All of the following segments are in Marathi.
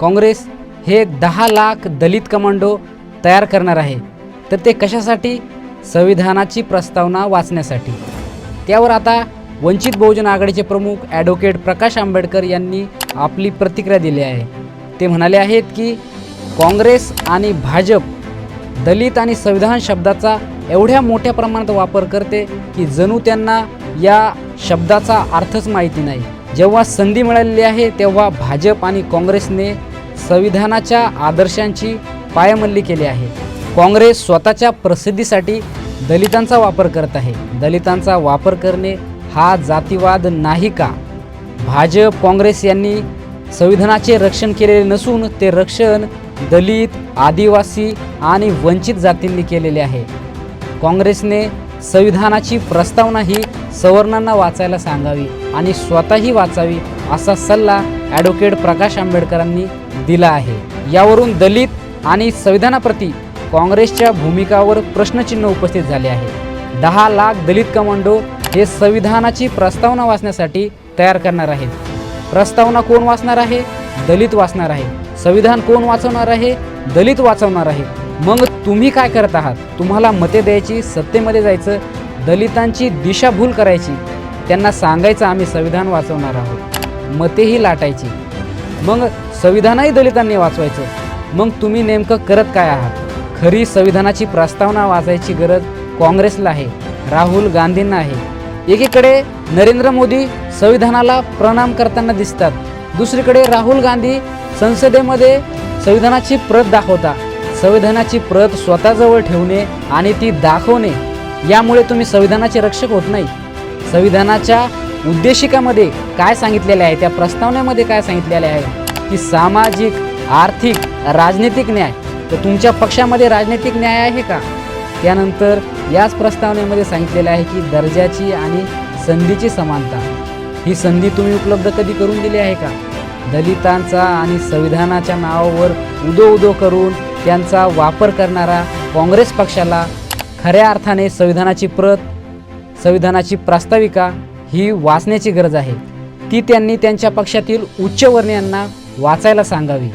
काँग्रेस हे दहा लाख दलित कमांडो तयार करणार आहे. तर ते कशासाठी? संविधानाची प्रस्तावना वाचण्यासाठी. त्यावर आता वंचित बहुजन आघाडीचे प्रमुख ॲडव्होकेट प्रकाश आंबेडकर यांनी आपली प्रतिक्रिया दिली आहे. ते म्हणाले आहेत की काँग्रेस आणि भाजप दलित आणि संविधान शब्दाचा एवढ्या मोठ्या प्रमाणात वापर करते की जणू त्यांना या शब्दाचा अर्थच माहिती नाही. जेव्हा संधी मिळालेली आहे तेव्हा भाजप आणि काँग्रेसने संविधानाच्या आदर्शांची पायमल्ली केली आहे. काँग्रेस स्वतःच्या प्रसिद्धीसाठी दलितांचा वापर करत आहे. दलितांचा वापर करणे हा जातीवाद नाही का? भाजप काँग्रेस यांनी संविधानाचे रक्षण केलेले नसून ते रक्षण दलित आदिवासी आणि वंचित जातींनी केलेले आहे. काँग्रेसने संविधानाची प्रस्तावना ही सवर्णांना वाचायला सांगावी आणि स्वतःही वाचावी असा सल्ला ॲडव्होकेट प्रकाश आंबेडकरांनी दिला आहे. यावरून दलित आणि संविधानाप्रती काँग्रेसच्या भूमिकावर प्रश्नचिन्ह उपस्थित झाले आहे. दहा लाख दलित कमांडो हे संविधानाची प्रस्तावना वाचण्यासाठी तयार करणार आहेत. प्रस्तावना कोण वाचणार आहे? दलित वाचणार आहे. संविधान कोण वाचवणार आहे? दलित वाचवणार आहे. मग तुम्ही काय करत आहात? तुम्हाला मते द्यायची सत्तेमध्ये जायचं दलितांची दिशाभूल करायची त्यांना सांगायचं आम्ही संविधान वाचवणार आहोत. मतेही लाटायची. मग संविधानही दलितांनी वाचवायचं. मग तुम्ही नेमकं करत काय आहात? खरी संविधानाची प्रस्तावना वाचायची गरज काँग्रेसला आहे राहुल गांधींना आहे. एकीकडे नरेंद्र मोदी संविधानाला प्रणाम करताना दिसतात. दुसरीकडे राहुल गांधी संसदेमध्ये संविधानाची प्रत दाखवता. संविधानाची प्रत स्वतःजवळ ठेवणे आणि ती दाखवणे यामुळे तुम्ही संविधानाचे रक्षक होत नाही. संविधानाच्या उद्देशिकामध्ये काय सांगितलेले आहे? त्या प्रस्तावनेमध्ये काय सांगितलेले आहे? की सामाजिक आर्थिक राजनैतिक न्याय. तर तुमच्या पक्षामध्ये राजनैतिक न्याय आहे का? त्यानंतर याच प्रस्तावनेमध्ये सांगितलेलं आहे की दर्जाची आणि संधीची समानता. ही संधी तुम्ही उपलब्ध कधी करून दिली आहे का? दलितांचा आणि संविधानाच्या नावावर उदो उदो करून त्यांचा वापर करणारा काँग्रेस पक्षाला खऱ्या अर्थाने संविधानाची प्रत संविधानाची प्रास्ताविका ही वाचण्याची गरज आहे. ती त्यांनी त्यांच्या पक्षातील उच्चवर्णीयांना वाचायला सांगावी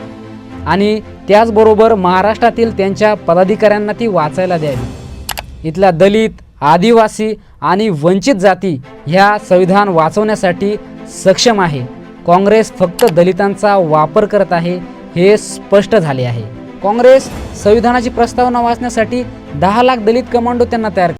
आणि त्याचबरोबर महाराष्ट्रातील त्यांच्या पदाधिकाऱ्यांना ती वाचायला द्यावी. इथल्या दलित आदिवासी आणि वंचित जाती ह्या संविधान वाचवण्यासाठी सक्षम आहे. काँग्रेस फक्त दलितांचा वापर करत आहे हे स्पष्ट झाले आहे. काँग्रेस संविधानाची प्रस्तावना वाचण्यासाठी दहा लाख दलित कमांडो त्यांना तयार